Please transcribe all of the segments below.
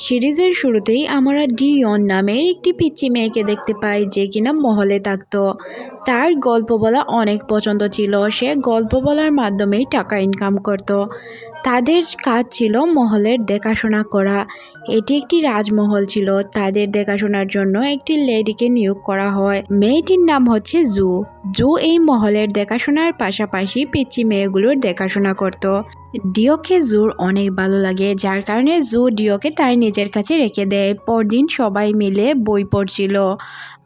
সিরিজের শুরুতেই আমরা ডিয়ন নামের একটি পিচ্চি মেয়েকে দেখতে পাই যে কিনা মহলে থাকত। তার গল্প বলা অনেক পছন্দ ছিল। সে গল্প বলার মাধ্যমেই টাকা ইনকাম করত। তাদের কাজ ছিল মহলের দেখাশোনা করা। এটি একটি রাজমহল ছিল। তাদের দেখাশোনার জন্য একটি লেডিকে নিয়োগ করা হয়। মেয়েটির নাম হচ্ছে জু। জু এই মহলের দেখাশোনার পাশাপাশি পিচ্চি মেয়েগুলোর দেখাশোনা করত। ডিওকে জুর অনেক ভালো লাগে। যার কারণে জু ডিওকে তার নিজের কাছে রেখে দেয়। পরদিন সবাই মিলে বই পড়ছিল।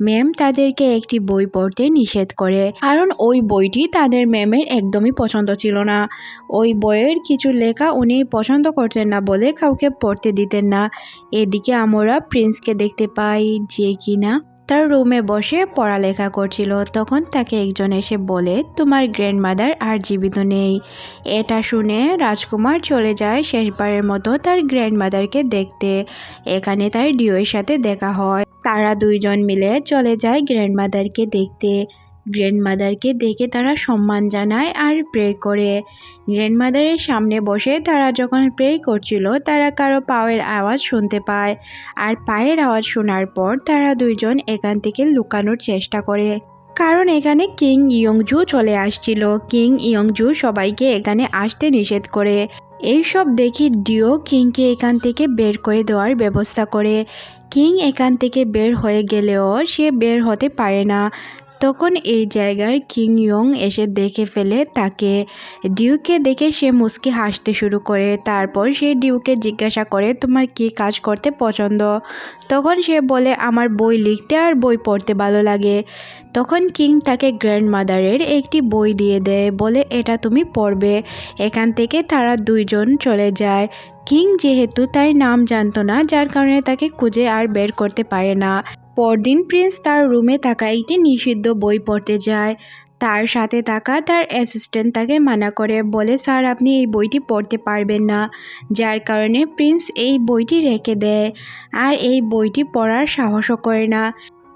ম্যাম তাদেরকে একটি বই পড়তে নিষেধ করে। কারণ ওই বইটি তাদের ম্যামের একদমই পছন্দ ছিল না। ওই বইয়ের কিছু লেখা উনি পছন্দ করতেন না বলে কাউকে পড়তে দিতেন না। এদিকে আমরা প্রিন্সকে দেখতে পাই যে কিনা তার রুমে বসে পড়ালেখা করছিল। তখন তাকে একজন এসে বলে, তোমার গ্র্যান্ডমাদার আর জীবিত নেই। এটা শুনে রাজকুমার চলে যায় শেষবারের মতো তার গ্র্যান্ডমাদারকে দেখতে। এখানে তার ডিওয়ের সাথে দেখা হয়। তারা দুইজন মিলে চলে যায় গ্র্যান্ডমাদারকে দেখতে। গ্র্যান্ডমাদারকে দেখে তারা সম্মান জানায় আর প্রে করে। গ্র্যান্ডমাদারের সামনে বসে তারা যখন প্রে করছিল, তারা কারও পায়ের আওয়াজ শুনতে পায় আর পায়ের আওয়াজ শোনার পর তারা দুইজন এখান থেকে লুকানোর চেষ্টা করে। কারণ এখানে কিং ইয়ংজু চলে আসছিল। কিং ইয়ংজু সবাইকে এখানে আসতে নিষেধ করে। এইসব দেখি ডিও কিংকে এখান থেকে বের করে দেওয়ার ব্যবস্থা করে। কিং এখান থেকে বের হয়ে গেলেও সে বের হতে পারে না। তখন এই জায়গার কিং ইয়ং এসে দেখে ফেলে তাকে। ডিউকে দেখে সে মুচকি হাসতে শুরু করে, তারপর সে ডিউকে জিজ্ঞাসা করে, তোমার কি কাজ করতে পছন্দ? তখন সে বলে, আমার বই লিখতে আর বই পড়তে ভালো লাগে। তখন কিং তাকে গ্র্যান্ড মাদারের একটি বই দিয়ে দেয়, বলে, এটা তুমি পড়বে। এখান থেকে তারা দুইজন চলে যায়। কিং যেহেতু তার নাম জানতো না, যার কারণে তাকে খুঁজে আর বের করতে পারে না। পরদিন প্রিন্স তার রুমে থাকা একটি নিষিদ্ধ বই পড়তে যায়। তার সাথে থাকা তার অ্যাসিস্ট্যান্ট তাকে মানা করে, বলে, স্যার, আপনি এই বইটি পড়তে পারবেন না। যার কারণে প্রিন্স এই বইটি রেখে দেয়। আর এই বইটি পড়ার সাহসও করে না।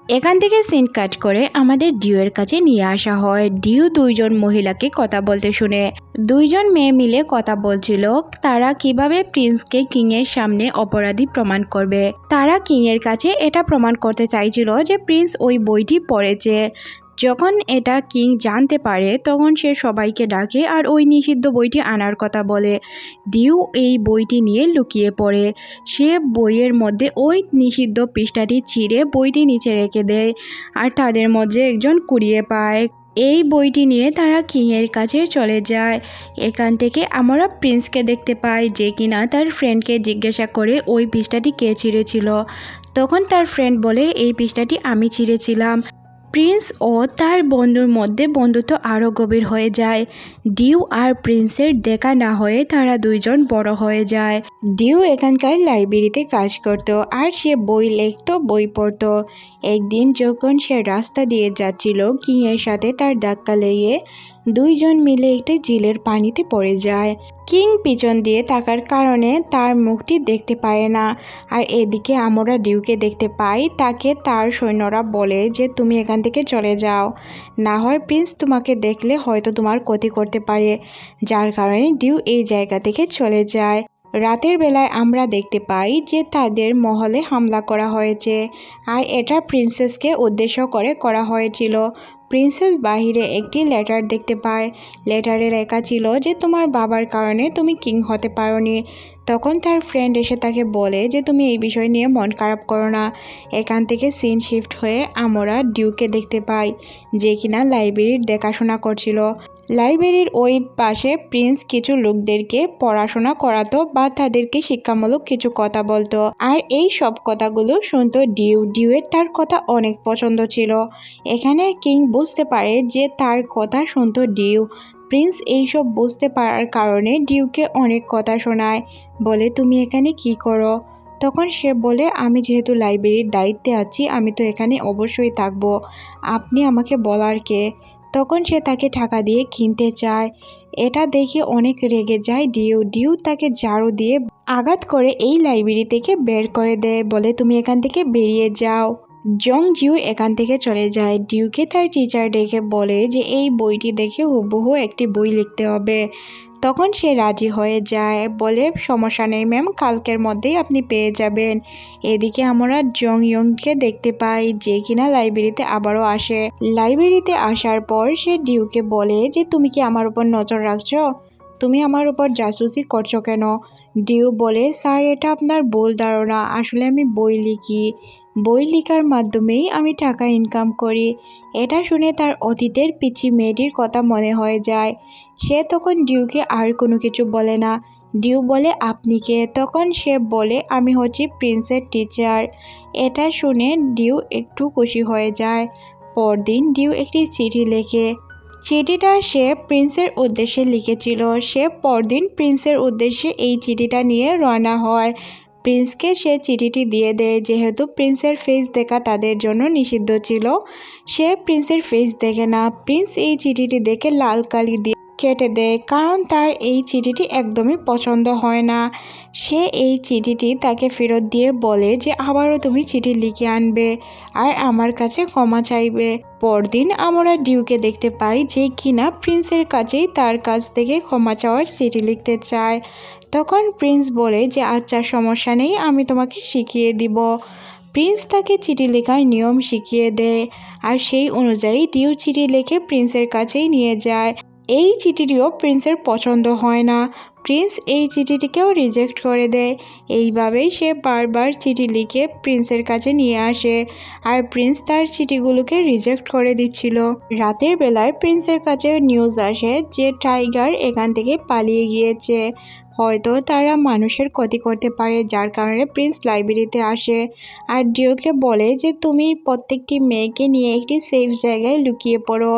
এখান থেকে সিন কাট করে আমাদের ডিউয়ের কাছে নিয়ে আসা হয়। ডিউ দুইজন মহিলাকে কথা বলতে শুনে। দুইজন মেয়ে মিলে কথা বলছিল, তারা কীভাবে প্রিন্সকে কিংয়ের সামনে অপরাধী প্রমাণ করবে? তারা কিংয়ের কাছে এটা প্রমাণ করতে চাইছিল যে প্রিন্স ওই বইটি পড়েছে। যখন এটা কিং জানতে পারে, তখন সে সবাইকে ডাকে আর ওই নিষিদ্ধ বইটি আনার কথা বলে। ডিউ এই বইটি নিয়ে লুকিয়ে পড়ে। সে বইয়ের মধ্যে ওই নিষিদ্ধ পৃষ্ঠাটি ছিঁড়ে বইটি নিচে রেখে দেয় আর তাদের মধ্যে একজন কুড়িয়ে পায়। এই বইটি নিয়ে তারা কিংয়ের কাছে চলে যায়। এখান থেকে আমরা প্রিন্সকে দেখতে পাই যে কিনা তার ফ্রেন্ডকে জিজ্ঞাসা করে ওই পৃষ্ঠাটি কে ছিঁড়েছিল। তখন তার ফ্রেন্ড বলে, এই পৃষ্ঠাটি আমি ছিঁড়েছিলাম। প্রিন্স ও তার বন্ধুর মধ্যে বন্ধুত্ব আরও গভীর হয়ে যায়। ডিউ আর প্রিন্সের দেখা না হয়ে তারা দুইজন বড় হয়ে যায়। ডিউ এখানকার লাইব্রেরিতে কাজ করত আর সে বই লিখতো, বই পড়ত। একদিন যখন সে রাস্তা দিয়ে যাচ্ছিল, কিংয়ের সাথে তার ধাক্কা লেগে দুইজন মিলে একটি জিলের পানিতে পড়ে যায়। কিং পিছন দিয়ে থাকার কারণে তার মুখটি দেখতে পায় না। আর এদিকে আমরা ডিউকে দেখতে পাই, তাকে তার সৈন্যরা বলে যে, তুমি এখান থেকে চলে যাও। না হয় প্রিন্স তোমাকে দেখলে হয়তো তোমার ক্ষতি করতে পারে। যার কারণে ডিউ এই জায়গা থেকে চলে যায়। রাতের বেলায় আমরা দেখতে পাই যে, তাদের মহলে হামলা করা হয়েছে। আর এটা প্রিন্সেসকে উদ্দেশ্য করে করা হয়েছিল। প্রিন্সেস বাহিরে একটি লেটার দেখতে পায়। লেটারে লেখা ছিল যে, তোমার বাবার কারণে তুমি কিং হতে পারোনি। তখন তার ফ্রেন্ড এসে তাকে বলে যে, তুমি এই বিষয় নিয়ে মন খারাপ করো না। এখান থেকে সিন শিফট হয়ে আমরা ডিউকে দেখতে পাই, যে কিনা লাইব্রেরির দেখাশোনা করছিল। লাইব্রেরির ওই পাশে প্রিন্স কিছু লোকদেরকে পড়াশোনা করাতো বা তাদেরকে শিক্ষামূলক কিছু কথা বলতো। আর এই সব কথাগুলো শুনতো ডিউ। ডিউয়ের তার কথা অনেক পছন্দ ছিল। এখানে কিং বুঝতে পারে যে তার কথা শুনতো ডিউ। প্রিন্স এইসব বুঝতে পারার কারণে ডিউকে অনেক কথা শোনায়, বলে, তুমি এখানে কি করো? তখন সে বলে, আমি যেহেতু লাইব্রেরির দায়িত্বে আছি, আমি তো এখানে অবশ্যই থাকব। আপনি আমাকে বলার কে? তখন সে তাকে টাকা দিয়ে কিনতে চায়। এটা দেখে অনেক রেগে যায় ডিউ। ডিউ তাকে ঝাড়ু দিয়ে আঘাত করে এই লাইব্রেরি থেকে বের করে দেয়, বলে, তুমি এখান থেকে বেরিয়ে যাও। জং জিউ এখান থেকে চলে যায়। ডিউকে তার টিচার ডেকে বলে যে, এই বইটি দেখে হুবহু একটি বই লিখতে হবে। তখন সে রাজি হয়ে যায় বলে সমস্যা নেই ম্যাম, কালকের মধ্যেই আপনি পেয়ে যাবেন। এদিকে আমরা জং ইয়ংকে দেখতে পাই যে কিনা লাইব্রেরিতে আবারও আসে। লাইব্রেরিতে আসার পর সে ডিউকে বলে যে, তুমি কি আমার উপর নজর রাখছো? তুমি আমার উপর জাসুসি করছ কেন? ডিউ বলে, স্যার, এটা আপনার ভুল ধারণা। আসলে আমি বই লিখি। বই লেখার মাধ্যমেই আমি টাকা ইনকাম করি। এটা শুনে তার অতীতের পিচি মেয়েটির কথা মনে হয়ে যায়। সে তখন ডিউকে আর কোনো কিছু বলে না। ডিউ বলে, আপনি কে? তখন সে বলে, আমি হচ্ছি প্রিন্সের টিচার এটা শুনে ডিউ একটু খুশি হয়ে যায়। পরদিন ডিউ একটি চিঠি লেখে। চিঠিটা সে প্রিন্সের উদ্দেশ্যে লিখেছিল। সে পরদিন প্রিন্সের উদ্দেশ্যে এই চিঠিটা নিয়ে রওনা হয়। প্রিন্সকে সে চিঠিটি দিয়ে দেয়, যেহেতু প্রিন্সের ফেস দেখা তাদের জন্য নিষিদ্ধ ছিল। সে প্রিন্সের ফেস দেখে না। প্রিন্স এই চিঠিটি দেখে লাল কালি দিয়ে কেটে দেয়, কারণ তার এই চিঠিটি একদমই পছন্দ হয় না। সে এই চিঠিটি তাকে ফেরত দিয়ে বলে যে, আবারও তুমি চিঠি লিখে আনবে আর আমার কাছে ক্ষমা চাইবে। পরদিন আমরা ডিউকে দেখতে পাই যে, কিনা প্রিন্সের কাছেই তার কাছ থেকে ক্ষমা চাওয়ার চিঠি লিখতে চায়। তখন প্রিন্স বলে যে আচ্ছা সমস্যা নেই, আমি তোমাকে শিখিয়ে দিব। প্রিন্স তাকে চিঠি লেখার নিয়ম শিখিয়ে দেয় আর সেই অনুযায়ী ডিউ চিঠি লিখে প্রিন্সের কাছেই নিয়ে যায়। এই চিঠিটিও প্রিন্সের পছন্দ হয় না। প্রিন্স এই চিঠিটিকেও রিজেক্ট করে দেয়। এইভাবেই সে বারবার চিঠি লিখে প্রিন্সের কাছে নিয়ে আসে আর প্রিন্স তার চিঠিগুলোকে রিজেক্ট করে দিচ্ছিল। রাতের বেলায় প্রিন্সের কাছে নিউজ আসে যে টাইগার এখান থেকে পালিয়ে গিয়েছে। হয়তো তারা মানুষের ক্ষতি করতে পারে, যার কারণে প্রিন্স লাইব্রেরিতে আসে। আর ডিওকে বলে যে, তুমি প্রত্যেকটি মেয়েকে নিয়ে একটি সেফ জায়গায় লুকিয়ে পড়ো।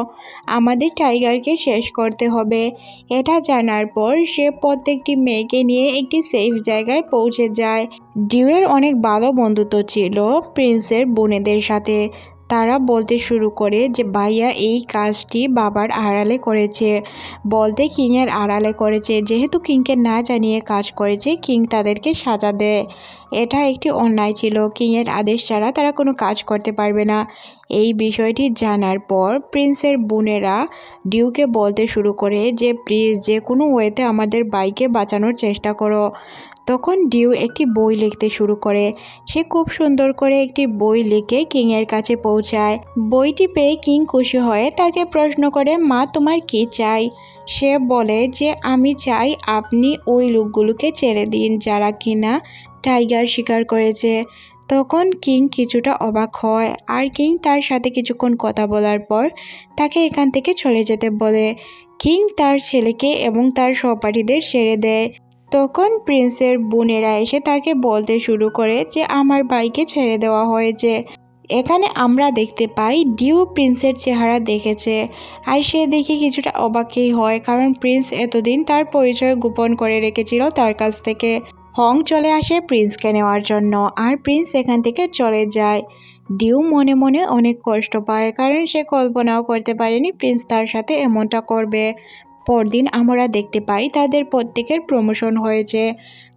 আমাদের টাইগারকে শেষ করতে হবে। এটা জানার পর সে প্রত্যেকটি মেয়েকে নিয়ে একটি সেফ জায়গায় পৌঁছে যায়। ডিউয়ের অনেক ভালো বন্ধুত্ব ছিল প্রিন্সের বোনেদের সাথে। তারা বলতে শুরু করে যে, ভাইয়া, এই কাজটি বাবার আড়ালে করেছে। বলতে কিংয়ের আড়ালে করেছে। যেহেতু কিংকে না জানিয়ে কাজ করেছে, কিং তাদেরকে সাজা দেয়। এটা একটি অন্যায় ছিল। কিংয়ের আদেশ ছাড়া তারা কোনো কাজ করতে পারবে না। এই বিষয়টি জানার পর প্রিন্সের বোনেরা ডিউকে বলতে শুরু করে যে, প্লিজ, যে কোনো ওয়েতে আমাদের বাইকে বাঁচানোর চেষ্টা করো। তখন ডিউ একটি বই লিখতে শুরু করে। সে খুব সুন্দর করে একটি বই লিখে কিংয়ের কাছে পৌঁছায়। বইটি পেয়ে কিং খুশি হয়ে তাকে প্রশ্ন করে, মা, তোমার কি চাই? সে বলে যে, আমি চাই আপনি ওই লোকগুলোকে ছেড়ে দিন যারা কিনা টাইগার শিকার করেছে। তখন কিং কিছুটা অবাক হয় আর কিং তার সাথে কিছুক্ষণ কথা বলার পর তাকে এখান থেকে চলে যেতে বলে। কিং তার ছেলেকে এবং তার সহপাঠীদের ছেড়ে দেয়। তখন প্রিন্সের বোনেরা এসে তাকে বলতে শুরু করে যে আমার ভাইকে ছেড়ে দেওয়া হয়েছে। এখানে আমরা দেখতে পাই ডিউ প্রিন্সের চেহারা দেখেছে আর সে দেখে কিছুটা অবাকই হয় কারণ প্রিন্স এতদিন তার পরিচয় গোপন করে রেখেছিল তার কাছ থেকে। হং চলে আসে প্রিন্সকে নেওয়ার জন্য আর প্রিন্স এখান থেকে চলে যায়। ডিউ মনে মনে অনেক কষ্ট পায় কারণ সে কল্পনাও করতে পারেনি প্রিন্স তার সাথে এমনটা করবে। পরদিন আমরা দেখতে পাই তাদের প্রত্যেকের প্রমোশন হয়েছে।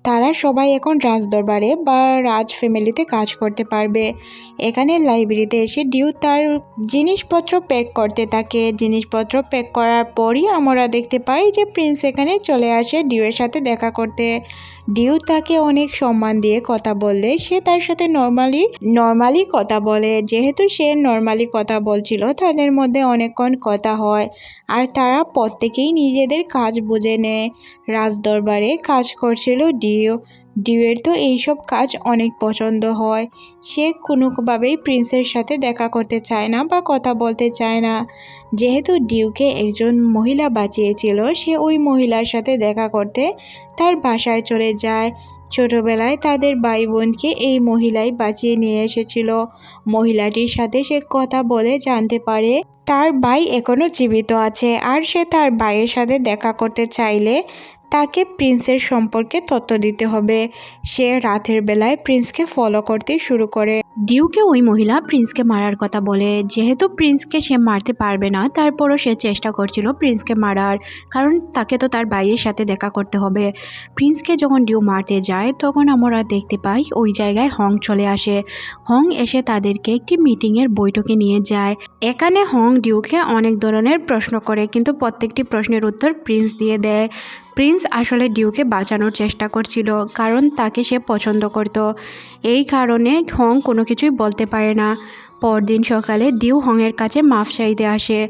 তারা সবাই এখন রাজদরবারে বা রাজ ফ্যামিলিতে কাজ করতে পারবে। এখানে লাইব্রেরিতে এসে ডিউ তার জিনিসপত্র প্যাক করতে থাকে। জিনিসপত্র প্যাক করার পরই আমরা দেখতে পাই যে প্রিন্স এখানে চলে আসে ডিউয়ের সাথে দেখা করতে। ডিউ তাকে অনেক সম্মান দিয়ে কথা বললে। সে তার সাথে নর্মালি নর্মালি কথা বলে। যেহেতু সে নর্মালি কথা বলছিল, তাদের মধ্যে অনেকক্ষণ কথা হয়। আর তারা প্রত্যেকেই নিজেদের কাজ বুঝে নেয়। রাজদরবারে কাজ করছিল ডিউ। ডিউয়ের তো এইসব কাজ অনেক পছন্দ হয়। সে কোনোভাবেই প্রিন্সের সাথে দেখা করতে চায় না বা কথা বলতে চায় না। যেহেতু ডিউকে একজন মহিলা বাঁচিয়েছিল, সে ওই মহিলার সাথে দেখা করতে তার বাসায় চলে যায়। ছোটবেলায় তাদের ভাই বোনকে এই মহিলাই বাঁচিয়ে নিয়ে এসেছিল। মহিলাটির সাথে সে কথা বলে জানতে পারে, তার ভাই এখনও জীবিত আছে। আর সে তার ভাইয়ের সাথে দেখা করতে চাইলে তাকে প্রিন্সের সম্পর্কে তথ্য দিতে হবে। সে রাতের বেলায় প্রিন্সকে ফলো করতে শুরু করে। ডিউকে ওই মহিলা প্রিন্সকে মারার কথা বলে। যেহেতু প্রিন্সকে সে মারতে পারবে না, তারপরও সে চেষ্টা করছিল প্রিন্সকে মারার, কারণ তাকে তো তার ভাইয়ের সাথে দেখা করতে হবে। প্রিন্সকে যখন ডিউ মারতে যায়, তখন আমরা দেখতে পাই ওই জায়গায় হং চলে আসে। হং এসে তাদেরকে একটি মিটিংয়ের বৈঠকে নিয়ে যায়। এখানে হং ডিউকে অনেক ধরনের প্রশ্ন করে, কিন্তু প্রত্যেকটি প্রশ্নের উত্তর প্রিন্স দিয়ে দেয়। প্রিন্স আসলে ডিউকে বাঁচানোর চেষ্টা করছিল, কারণ তাকে সে পছন্দ করত। এই কারণে হং কোনো কিছুই বলতে পারে না। পরদিন সকালে ডিউ হংয়ের কাছে মাফ চাইতে আসে।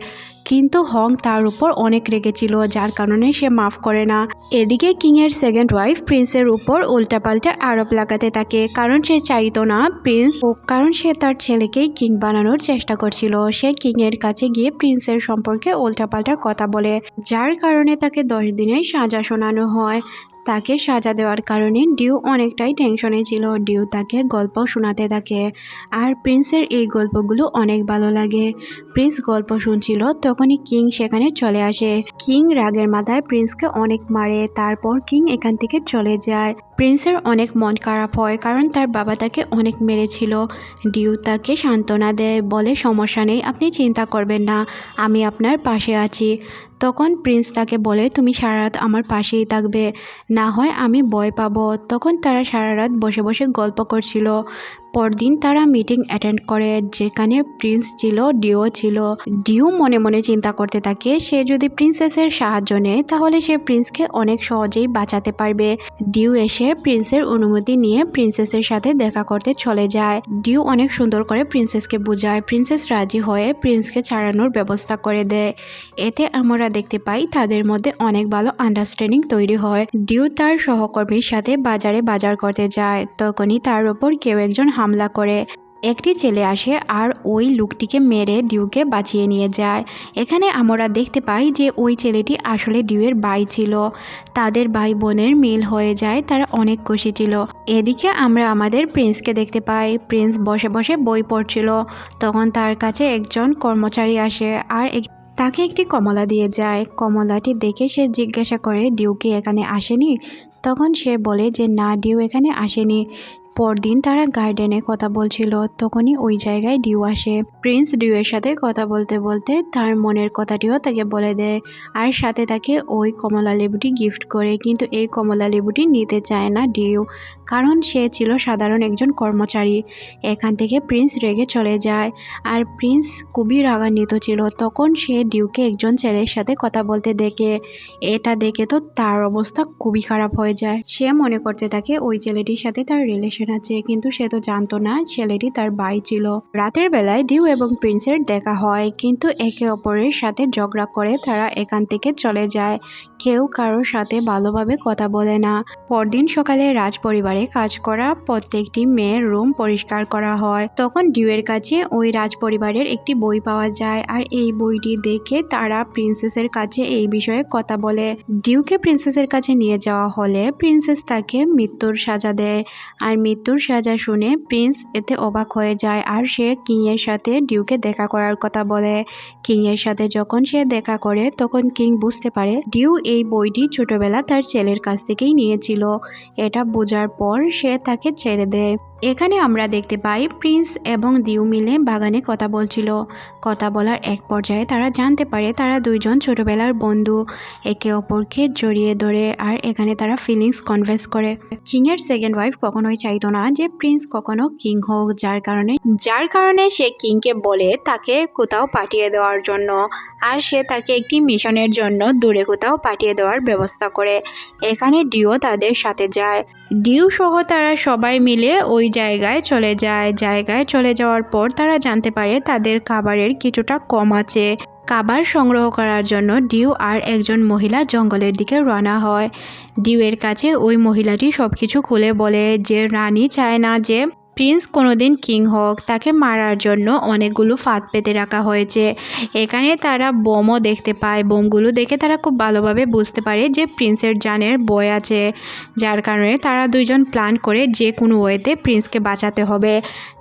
কিন্তু হং তার উপর অনেক রেগেছিল, যার কারণে সে মাফ করে না। এদিকে কিংয়ের সেকেন্ড ওয়াইফ প্রিন্সের উপর উল্টাপাল্টা আরোপ লাগাতে থাকে, কারণ সে চাইতো না প্রিন্স ও কারণ সে তার ছেলেকেই কিং বানানোর চেষ্টা করছিল। সে কিংয়ের কাছে গিয়ে প্রিন্সের সম্পর্কে উল্টাপাল্টা কথা বলে, যার কারণে তাকে দশ দিনের সাজা শোনানো হয়। তাকে সাজা দেওয়ার কারণে ডিউ অনেকটাই টেনশনে ছিল। ডিউ তাকে গল্প শোনাতে থাকে আর প্রিন্সের এই গল্পগুলো অনেক ভালো লাগে। প্রিন্স গল্প শুনছিল, তখনই কিং সেখানে চলে আসে। কিং রাগের মাথায় প্রিন্সকে অনেক মারে, তারপর কিং এখান থেকে চলে যায়। প্রিন্সের অনেক মন খারাপ হয় কারণ তার বাবা তাকে অনেক মেরেছিল। ডিউ তাকে সান্ত্বনা দেয়, বলে, সমস্যা নেই, আপনি চিন্তা করবেন না, আমি আপনার পাশে আছি। তখন প্রিন্স তাকে বলে, তুমি সারা রাত আমার পাশেই থাকবে, না হয় আমি ভয় পাবো। তখন তারা সারা রাত বসে বসে গল্প করছিল। পরদিন তারা মিটিং অ্যাটেন্ড করে, যেখানে প্রিন্স ছিল ডিও ছিল। ডিও মনে মনে চিন্তা করতে থাকে, সে যদি প্রিন্সেসের সাহায্য নেয়, তাহলে সে প্রিন্সকে অনেক সহজেই বাঁচাতে পারবে। ডিউ এসে প্রিন্সের অনুমতি নিয়ে প্রিন্সেসের সাথে দেখা করতে চলে যায়। ডিউ অনেক সুন্দর করে প্রিন্সেসকে বোঝায়। প্রিন্সেস রাজি হয়ে প্রিন্সকে ছাড়ানোর ব্যবস্থা করে দেয়। এতে আমরা দেখতে পাই, তাদের মধ্যে অনেক ভালো আন্ডারস্ট্যান্ডিং তৈরি হয়। ডিউ তার সহকর্মীর সাথে বাজারে বাজার করতে যায়। তখনই তার ওপর কেউ একজন হামলা করে। একটি ছেলে আসে আর ওই লোকটিকে মেরে ডিউকে বাঁচিয়ে নিয়ে যায়। এখানে আমরা দেখতে পাই যে ওই ছেলেটি আসলে ডিউয়ের ভাই ছিল। তাদের ভাই বোনের মিল হয়ে যায়, তারা অনেক খুশি ছিল। এদিকে আমরা আমাদের প্রিন্সকে দেখতে পাই। প্রিন্স বসে বসে বই পড়ছিল। তখন তার কাছে একজন কর্মচারী আসে আর এক- তাকে একটি কমলা দিয়ে যায়। কমলাটি দেখে সে জিজ্ঞাসা করে, ডিউ কি এখানে আসেনি? তখন সে বলে যে, না, ডিউ এখানে আসেনি। পরদিন তারা গার্ডেনে কথা বলছিল, তখনই ওই জায়গায় ডিউ আসে। প্রিন্স ডিউয়ের সাথে কথা বলতে বলতে তার মনের কথাটিও তাকে বলে দেয় আর সাথে তাকে ওই কমলা লেবুটি গিফট করে। কিন্তু এই কমলা লেবুটি নিতে চায় না ডিউ, কারণ সে ছিল সাধারণ একজন কর্মচারী। এখান থেকে প্রিন্স রেগে চলে যায় আর প্রিন্স খুবই রাগান্বিত ছিল। তখন সে ডিউকে একজন ছেলের সাথে কথা বলতে দেখে। এটা দেখে তো তার অবস্থা খুবই খারাপ হয়ে যায়। সে মনে করতে থাকে ওই ছেলেটির সাথে তার রিলেশন আছে, কিন্তু সে তো জানতো না ছেলেটি তার ভাই ছিল। রাতের বেলায় ডিউ এবং প্রিন্সের দেখা হয়, কিন্তু একে অপরের সাথে ঝগড়া করে তারা এখান থেকে চলে যায়। কেউ কারোর সাথে ভালোভাবে কথা বলে না। পরদিন সকালে রাজ পরিবারে কাজ করা প্রত্যেকটি মেয়ের রুম পরিষ্কার করা হয়। তখন ডিউয়ের কাছে ওই রাজ পরিবারের একটি বই পাওয়া যায়, আর এই বইটি দেখে তারা প্রিন্সেসের কাছে এই বিষয়ে কথা বলে। ডিউকে প্রিন্সেসের কাছে নিয়ে যাওয়া হলে প্রিন্সেস তাকে মৃত্যুর সাজা দেয়, আর মৃত্যুর সাজা শুনে প্রিন্স এতে অবাক হয়ে যায় আর সে কিংয়ের সাথে ডিউকে দেখা করার কথা বলে। কিংয়ের সাথে যখন সে দেখা করে, তখন কিং বুঝতে পারে ডিউ এই বইটি ছোটবেলা তার ছেলের কাছ থেকেই নিয়েছিল। এটা বোঝার পর সে তাকে ছেড়ে দেয়। এখানে আমরা দেখতে পাই প্রিন্স এবং দিউ মিলে বাগানে কথা বলছিল। কথা বলার এক পর্যায়ে তারা জানতে পারে তারা দুইজন ছোটবেলার বন্ধু, একে অপরকে জড়িয়ে ধরে আর এখানে তারা ফিলিংস কনভেস করে। কিংয়ের সেকেন্ড ওয়াইফ কখনোই চাইতো না যে প্রিন্স কখনো কিং হোক, যার কারণে যার কারণে সে কিংকে বলে তাকে কোথাও পাঠিয়ে দেওয়ার জন্য। আর সে তাকে একটি মিশনের জন্য দূরে কোথাও পাঠিয়ে দেওয়ার ব্যবস্থা করে। এখানে ডিও তাদের সাথে যায়। ডিউ সহ তারা সবাই মিলে ওই জায়গায় চলে যায়। জায়গায় চলে যাওয়ার পর তারা জানতে পারে তাদের খাবারের কিছুটা কম আছে। খাবার সংগ্রহ করার জন্য ডিউ আর একজন মহিলা জঙ্গলের দিকে রওনা হয়। ডিউয়ের কাছে ওই মহিলাটি সব কিছু খুলে বলে যে, রানী চায় না যে প্রিন্স কোনোদিন কিং হোক তাকে মারার জন্য অনেকগুলো ফাঁদ পেতে রাখা হয়েছে। এখানে তারা বোমও দেখতে পায়। বোমগুলো দেখে তারা খুব ভালোভাবে বুঝতে পারে যে প্রিন্সের জানের বয় আছে। যার কারণে তারা দুইজন প্ল্যান করে যে কোনো ওয়েতে প্রিন্সকে বাঁচাতে হবে।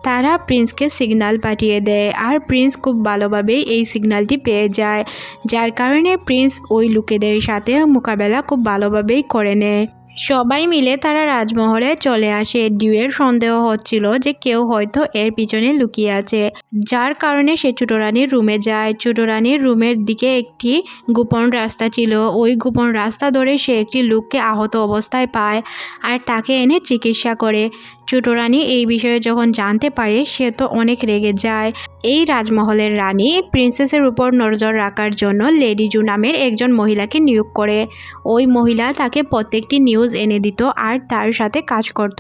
তারা প্রিন্সকে সিগনাল পাঠিয়ে দেয় আর প্রিন্স খুব ভালোভাবেই এই সিগনালটি পেয়ে যায়। যার কারণে প্রিন্স ওই লোকেদের সাথে মোকাবেলা খুব ভালোভাবেই করে নেয়। সবাই মিলে তারা রাজমহলে চলে আসে। ডিউয়ের সন্দেহ হচ্ছিল যে কেউ হয়তো এর পিছনে লুকিয়ে আছে। যার কারণে সে ছোটরানির রুমে যায়। ছোটরানির রুমের দিকে একটি গোপন রাস্তা ছিল। ওই গোপন রাস্তা ধরে সে একটি লোককে আহত অবস্থায় পায় আর তাকে এনে চিকিৎসা করে। ছোট রানী এই বিষয়ে যখন জানতে পারে, সে তো অনেক রেগে যায়। এই রাজমহলের রানী প্রিন্সেসের উপর নজর রাখার জন্য লেডি জু নামের একজন মহিলাকে নিয়োগ করে। ওই মহিলা তাকে প্রত্যেকটি নিউজ এনে দিত আর তার সাথে কাজ করত।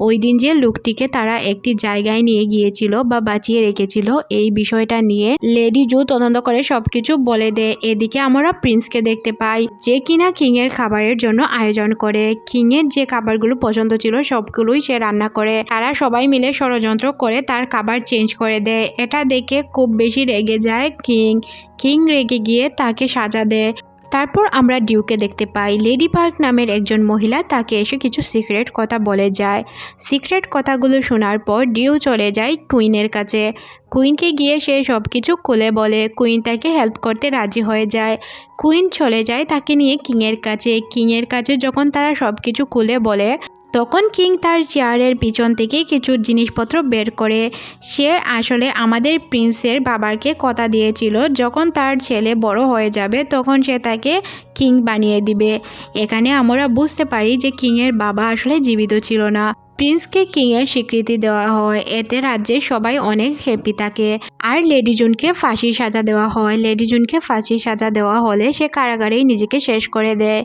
ওই দিন যে লোকটিকে তারা একটি জায়গায় নিয়ে গিয়েছিল বা বাঁচিয়ে রেখেছিল, এই বিষয়টা নিয়ে লেডি জু তদন্ত করে সবকিছু বলে দেয়। এদিকে আমরা প্রিন্সকে দেখতে পাই, যে কিনা কিংয়ের খাবারের জন্য আয়োজন করে। কিংয়ের যে খাবারগুলো পছন্দ ছিল, সবগুলোই সে রান্না করে। তারা সবাই মিলে ষড়যন্ত্র করে তার খাবার চেঞ্জ করে দেয়। এটা দেখে খুব বেশি রেগে যায় কিং। কিং রেগে গিয়ে তাকে সাজা দেয়। তারপর আমরা ডিউকে দেখতে পাই। লেডি পার্ক নামের একজন মহিলা তাকে এসে কিছু সিক্রেট কথা বলে যায়। সিক্রেট কথাগুলো শোনার পর ডিউ চলে যায় কুইনের কাছে। কুইনকে গিয়ে সে সব কিছু খুলে বলে। কুইন তাকে হেল্প করতে রাজি হয়ে যায়। কুইন চলে যায় তাকে নিয়ে কিংয়ের কাছে। কিংয়ের কাছে যখন তারা সব কিছু খুলে বলে তখন কিং তার চেয়ারের পিছন থেকে কিছু জিনিসপত্র বের করে, সে আসলে আমাদের প্রিন্সের বাবাকে কথা দিয়েছিল, যখন তার ছেলে বড় হয়ে যাবে তখন সে তাকে কিং বানিয়ে দিবে। এখানে আমরা বুঝতে পারি যে কিংয়ের বাবা আসলে জীবিত ছিল না। প্রিন্সকে কিংয়ের স্বীকৃতি দেওয়া হয়, এতে রাজ্যে সবাই অনেক হ্যাপি থাকে। আর লেডি জুনকে ফাঁসি সাজা দেওয়া হয় লেডি জুনকে ফাঁসি সাজা দেওয়া হলে সে কারাগারেই নিজেকে শেষ করে দেয়।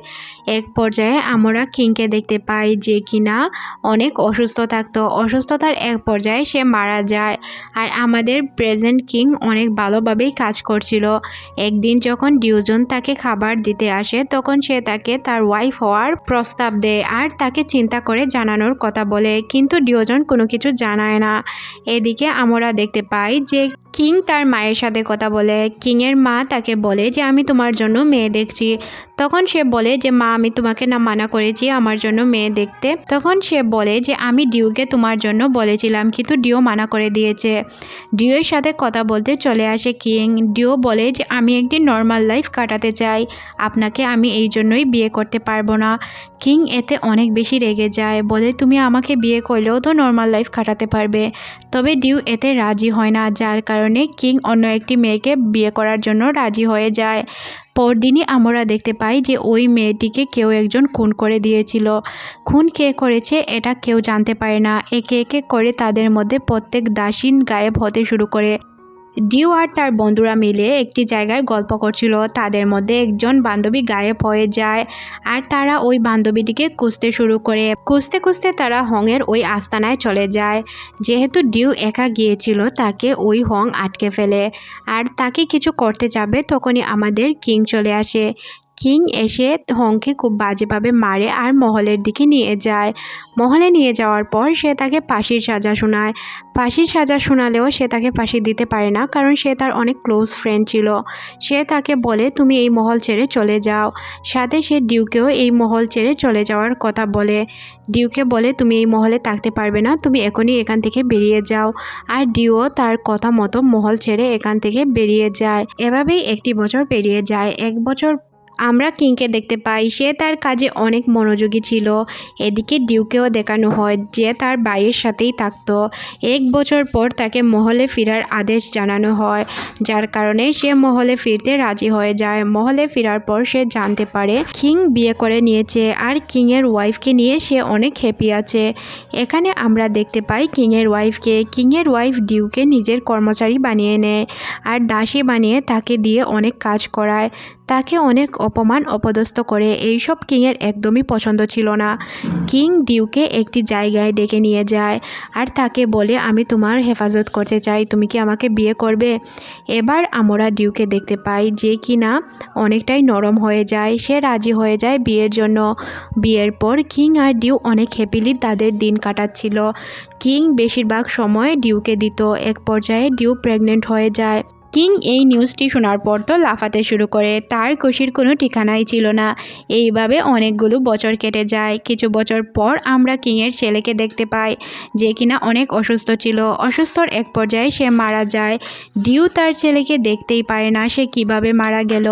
এক পর্যায়ে আমরা কিংকে দেখতে পাই যে কিনা অনেক অসুস্থ থাকতো। অসুস্থতার এক পর্যায়ে সে মারা যায়। আর আমাদের প্রেজেন্ট কিং অনেক ভালোভাবেই কাজ করছিল। একদিন যখন ডিউজন তাকে খাবার দিতে আসে, তখন সে তাকে তার ওয়াইফ হওয়ার প্রস্তাব দেয় আর তাকে চিন্তা করে জানানোর কথা বলে। কিন্তু ডিওজন কোনো কিছু জানায় না। এদিকে আমরা দেখতে পাই যে কিং তার মায়ের সাথে কথা বলে। কিংয়ের মা তাকে বলে যে, আমি তোমার জন্য মেয়ে দেখছি। তখন সে বলে যে, মা, আমি তোমাকে না মানা করেছি আমার জন্য মেয়ে দেখতে। তখন সে বলে যে, আমি ডিউকে তোমার জন্য বলেছিলাম, কিন্তু ডিও মানা করে দিয়েছে। ডিওর সাথে কথা বলতে চলে আসে কিং। ডিও বলে যে, আমি একটি নর্মাল লাইফ কাটাতে চাই। আপনাকে আমি এই জন্যই বিয়ে করতে পারব না। কিং এতে অনেক বেশি রেগে যায়, বলে, তুমি আমাকে বিয়ে করলেও তো নর্মাল লাইফ কাটাতে পারবে। তবে ডিউ এতে রাজি হয় না, যার কারণে কিং অন্য একটি মেয়েকে বিয়ে করার জন্য রাজি হয়ে যায়। পরদিনই আমরা দেখতে পাই যে ওই মেয়েটিকে কেউ একজন খুন করে দিয়েছিল। খুন কে করেছে এটা কেউ জানতে পারে না। একে একে করে তাদের মধ্যে প্রত্যেক দাসীন গায়েব হতে শুরু করে। ডিউ আর তার বন্ধুরা মিলে একটি জায়গায় গল্প করছিল। তাদের মধ্যে একজন বান্ধবী গায়েব হয়ে যায় আর তারা ওই বান্ধবীটিকে খুঁজতে শুরু করে। খুঁজতে খুঁজতে তারা হংয়ের ওই আস্তানায় চলে যায়। যেহেতু ডিউ একা গিয়েছিল, তাকে ওই হং আটকে ফেলে। আর তাকে কিছু করতে যাবে, তখনই আমাদের কিং চলে আসে। কিং এসে হংকে খুব বাজেভাবে মারে আর মহলের দিকে নিয়ে যায়। মহলে নিয়ে যাওয়ার পর সে তাকে ফাঁসির সাজা শোনায়। ফাঁসির সাজা শোনালেও সে তাকে ফাঁসি দিতে পারে না কারণ সে তার অনেক ক্লোজ ফ্রেন্ড ছিল। সে তাকে বলে, তুমি এই মহল ছেড়ে চলে যাও। সাথে সে ডিউকেও এই মহল ছেড়ে চলে যাওয়ার কথা বলে। ডিউকে বলে, তুমি এই মহলে থাকতে পারবে না, তুমি এখনই এখান থেকে বেরিয়ে যাও। আর ডিউও তার কথা মতো মহল ছেড়ে এখান থেকে বেরিয়ে যায়। এভাবেই একটি বছর পেরিয়ে যায়। এক বছর আমরা কিংকে দেখতে পাই, সে তার কাজে অনেক মনোযোগী ছিল। এদিকে ডিউকেও দেখানো হয় যে তার বাইয়ের সাথেই থাকতো। এক বছর পর তাকে মহলে ফেরার আদেশ জানানো হয়, যার কারণে সে মহলে ফিরতে রাজি হয়ে যায়। মহলে ফেরার পর সে জানতে পারে, কিং বিয়ে করে নিয়েছে আর কিংয়ের ওয়াইফকে নিয়ে সে অনেক হ্যাপি আছে। এখানে আমরা দেখতে পাই কিংয়ের ওয়াইফকে কিংয়ের ওয়াইফ ডিউকে নিজের কর্মচারী বানিয়ে নেয় আর দাসী বানিয়ে তাকে দিয়ে অনেক কাজ করায়। তাকে অনেক অপমান অপদস্থ করে। এইসব কিংয়ের একদমই পছন্দ ছিল না। কিং ডিউকে একটি জায়গায় ডেকে নিয়ে যায় আর তাকে বলে, আমি তোমার হেফাজত করতে চাই, তুমি কি আমাকে বিয়ে করবে? এবার আমরা ডিউকে দেখতে পাই যে কি না অনেকটাই নরম হয়ে যায়। সে রাজি হয়ে যায় বিয়ের জন্য। বিয়ের পর কিং আর ডিউ অনেক হ্যাপিলি তাদের দিন কাটাচ্ছিল। কিং বেশিরভাগ সময় ডিউকে দিত। এক পর্যায়ে ডিউ প্রেগনেন্ট হয়ে যায়। কিং এই নিউজটি শোনার পর তো লাফাতে শুরু করে। তার খুশির কোনো ঠিকানাই ছিল না। এইভাবে অনেকগুলো বছর কেটে যায়। কিছু বছর পর আমরা কিংয়ের ছেলেকে দেখতে পাই, যে কিনা অনেক অসুস্থ ছিল। অসুস্থর এক পর্যায়ে সে মারা যায়। ডিউ তার ছেলেকে দেখতেই পারে না সে কীভাবে মারা গেল।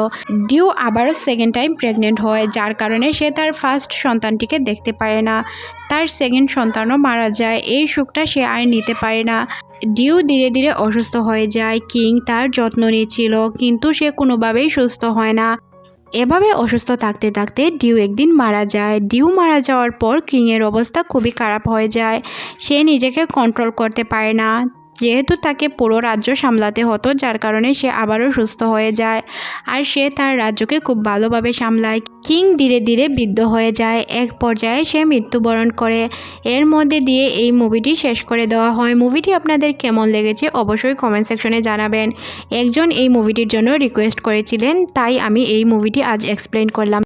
ডিউ আবারও সেকেন্ড টাইম প্রেগনেন্ট হয়, যার কারণে সে তার ফার্স্ট সন্তানটিকে দেখতে পারে না। তার সেকেন্ড সন্তানও মারা যায়। এই সুখটা সে আর নিতে পারে না। ডিউ ধীরে ধীরে অসুস্থ হয়ে যায়। কিং তার যত্ন নিচ্ছিল, কিন্তু সে কোনোভাবেই সুস্থ হয় না। এভাবে অসুস্থ থাকতে থাকতে ডিউ একদিন মারা যায়। ডিউ মারা যাওয়ার পর কিংয়ের অবস্থা খুবই খারাপ হয়ে যায়। সে নিজেকে কন্ট্রোল করতে পারে না। যেহেতু তাকে পুরো রাজ্য সামলাতে হতো, যার কারণে সে আবারও সুস্থ হয়ে যায়। আর সে তার রাজ্যকে খুব ভালোভাবে সামলায়। কিং ধীরে ধীরে বৃদ্ধ হয়ে যায়। এক পর্যায়ে সে মৃত্যুবরণ করে। এর মধ্যে দিয়ে এই মুভিটি শেষ করে দেওয়া হয়। মুভিটি আপনাদের কেমন লেগেছে অবশ্যই কমেন্ট সেকশনে জানাবেন। একজন এই মুভিটির জন্য রিকোয়েস্ট করেছিলেন, তাই আমি এই মুভিটি আজ এক্সপ্লেন করলাম।